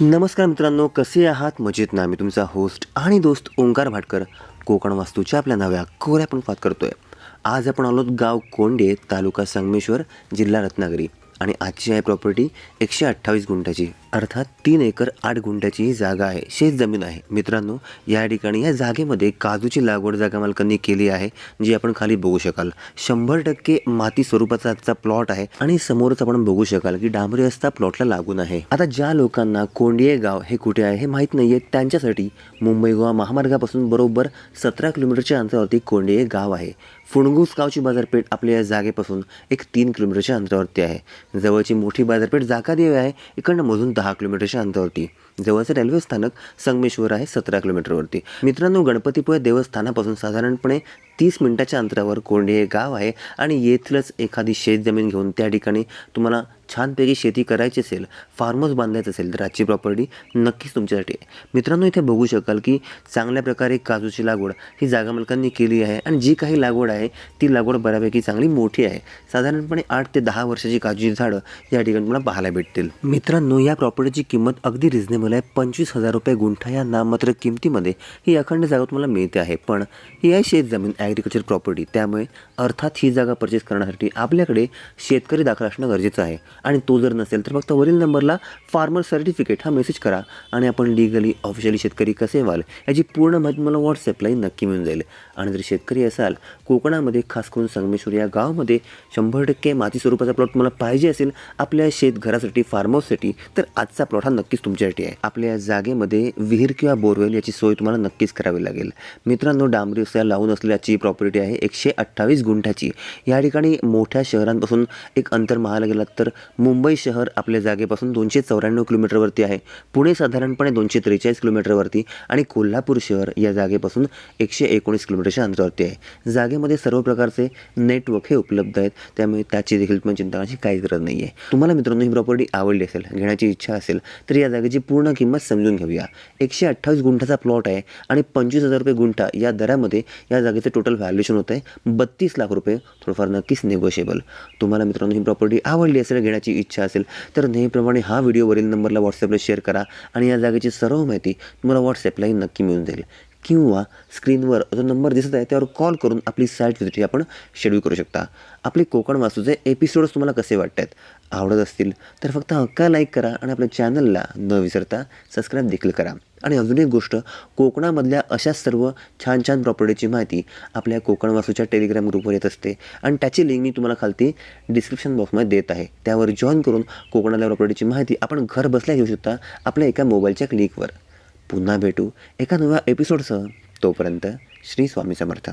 नमस्कार मित्रांनो कसे आहात? मजेत ना मी तुमचा होस्ट आणि दोस्त ओंकार भाटकर कोकण वास्तूच्या आपल्या नव्या कोऱ्या पण फात करतोय. आज आपण आलोत गाव कोंडे तालुका संगमेश्वर जिल्हा रत्नागिरी. आणि आजची आहे प्रॉपर्टी एकशे अठ्ठावीस गुंठाची अर्थात तीन एकर आठ गुंठ्याची ही जागा आहे शेत जमीन आहे. मित्रांनो या ठिकाणी या जागेमध्ये काजूची लागवड जागा मालकांनी केली आहे जी आपण खाली बघू शकाल. शंभर टक्के माती स्वरूपाचा आजचा प्लॉट आहे आणि समोरच आपण बघू शकाल की डांबरी रस्ता प्लॉटला लागून आहे. आता ज्या लोकांना कोंडिये गाव हे कुठे आहे हे माहीत नाहीये त्यांच्यासाठी मुंबई गोवा महामार्गापासून बरोबर सतरा किलोमीटरच्या अंतरावरती कोंडिये गाव आहे. फुणगूस गावची बाजारपेठ आपल्या या जागेपासून एक तीन किलोमीटरच्या अंतरावरती आहे. जवळची मोठी बाजारपेठ जाकादेवी आहे. इकडनं मधून दहा किलोमीटरच्या अंतरावरती. जवळचं रेल्वे स्थानक संगमेश्वर आहे सतरा किलोमीटरवरती. मित्रांनो गणपतीपुळे देवस्थानापासून साधारणपणे तीस मिनिटाच्या अंतरावर कोंडे हे गाव आहे आणि येथीलच एखादी शेतजमीन घेऊन त्या ठिकाणी तुम्हाला छानपैकी शेती करायची असेल फार्म हाऊस बांधायचं असेल तर आजची प्रॉपर्टी नक्कीच तुमच्यासाठी आहे. मित्रांनो इथे बघू शकाल की चांगल्या प्रकारे काजूची लागवड ही जागा मालकांनी केली आहे आणि जी काही लागवड आहे ती लागवड बऱ्यापैकी चांगली मोठी आहे. साधारणपणे आठ ते दहा वर्षाची काजूची झाडं या ठिकाणी तुम्हाला पाहायला भेटतील. मित्रांनो या प्रॉपर्टीची किंमत अगदी रिझनेबल आहे. पंचवीस हजार रुपये गुंठा या नाममात्र किमतीमध्ये ही अखंड जागा तुम्हाला मिळते आहे. पण ही आहे शेतजमीन ॲग्रिकल्चर प्रॉपर्टी त्यामुळे अर्थात ही जागा परचेस करण्यासाठी आपल्याकडे शेतकरी दाखल असणं गरजेचं आहे. आणि तो जर नसेल तर फक्त वरील नंबरला फार्मर सर्टिफिकेट हा मेसेज करा आणि आपण लिगली ऑफिशियली शेतकरी कसे व्हाल याची पूर्ण माहिती मला व्हॉट्सअपलाही नक्की मिळून जाईल. आणि जर शेतकरी असाल कोकणामध्ये खास करून संगमेश्वर या गावामध्ये शंभर टक्के माती स्वरूपाचा प्लॉट तुम्हाला पाहिजे असेल आपल्या शेतघरासाठी फार्म हाऊससाठी तर आजचा प्लॉट हा नक्कीच तुमच्यासाठी आहे. आपल्या या जागेमध्ये विहीर किंवा बोरवेल याची सोय तुम्हाला नक्कीच करावी लागेल. मित्रांनो डांबरी रस्त्या लावून असलेल्याची प्रॉपर्टी आहे एकशे अठ्ठावीस गुंठ्याची या ठिकाणी मोठ्या शहरांपासून एक अंतर महाला गेलात तर मुंबई शहर आपल्या जागेपासून दोनशे चौऱ्याण्णव किलोमीटरवरती आहे. पुणे साधारणपणे दोनशे त्रेचाळीस किलोमीटरवरती आणि कोल्हापूर शहर या जागेपासून एकशे एकोणीस किलोमीटरच्या अंतरावरती आहे. जागेमध्ये सर्व प्रकारचे नेटवर्क हे उपलब्ध आहेत. त्यामुळे त्याची देखील तुम्हाला चिंता करण्याची काहीच गरज नाही आहे तुम्हाला मित्रांनो ही प्रॉपर्टी आवडली असेल घेण्याची इच्छा असेल तर या जागेची पूर्ण किंमत समजून घेऊया. एकशे अठ्ठावीस गुंठाचा प्लॉट आहे आणि पंचवीस हजार रुपये गुंठा या दरामध्ये या जागेचं टोटल व्हॅल्युएशन होतं आहे बत्तीस लाख रुपये थोडंफार नक्कीच निगोशिएबल तुम्हाला मित्रांनो ही प्रॉपर्टी आवडली असेल घेण्याची इच्छा असेल तर नेहमीप्रमाणे हा व्हिडिओवरील नंबरला व्हॉट्सअपला शेअर करा आणि या जागेची सर्व माहिती तुम्हाला व्हॉट्सअपलाही नक्की मिळून जाईल. किंवा स्क्रीनवर जो नंबर दिसत आहे त्यावर कॉल करून आपली साईट व्हिजिट आपण शेड्यूल करू शकता. आपले कोकण वास्तूचे एपिसोड्स तुम्हाला कसे वाटत आहेत आवडत असतील तर फक्त हक्का लाईक करा आणि आपल्या चॅनलला न विसरता सबस्क्राईब देखील करा. आणि अजून एक गोष्ट कोकणामधल्या अशा सर्व छान छान प्रॉपर्टीची माहिती आपल्या कोकण वास्तूच्या टेलिग्राम ग्रुपवर येत असते. आणि त्याची लिंक मी तुम्हाला खालती डिस्क्रिप्शन बॉक्समध्ये देत आहे. त्यावर जॉईन करून कोकणातल्या प्रॉपर्टीची माहिती आपण घर बसल्या घेऊ शकता आपल्या एका मोबाईलच्या क्लिकवर पुन्हा भेटू एका नव्या एपिसोडसह तोपर्यंत श्री स्वामी समर्थ.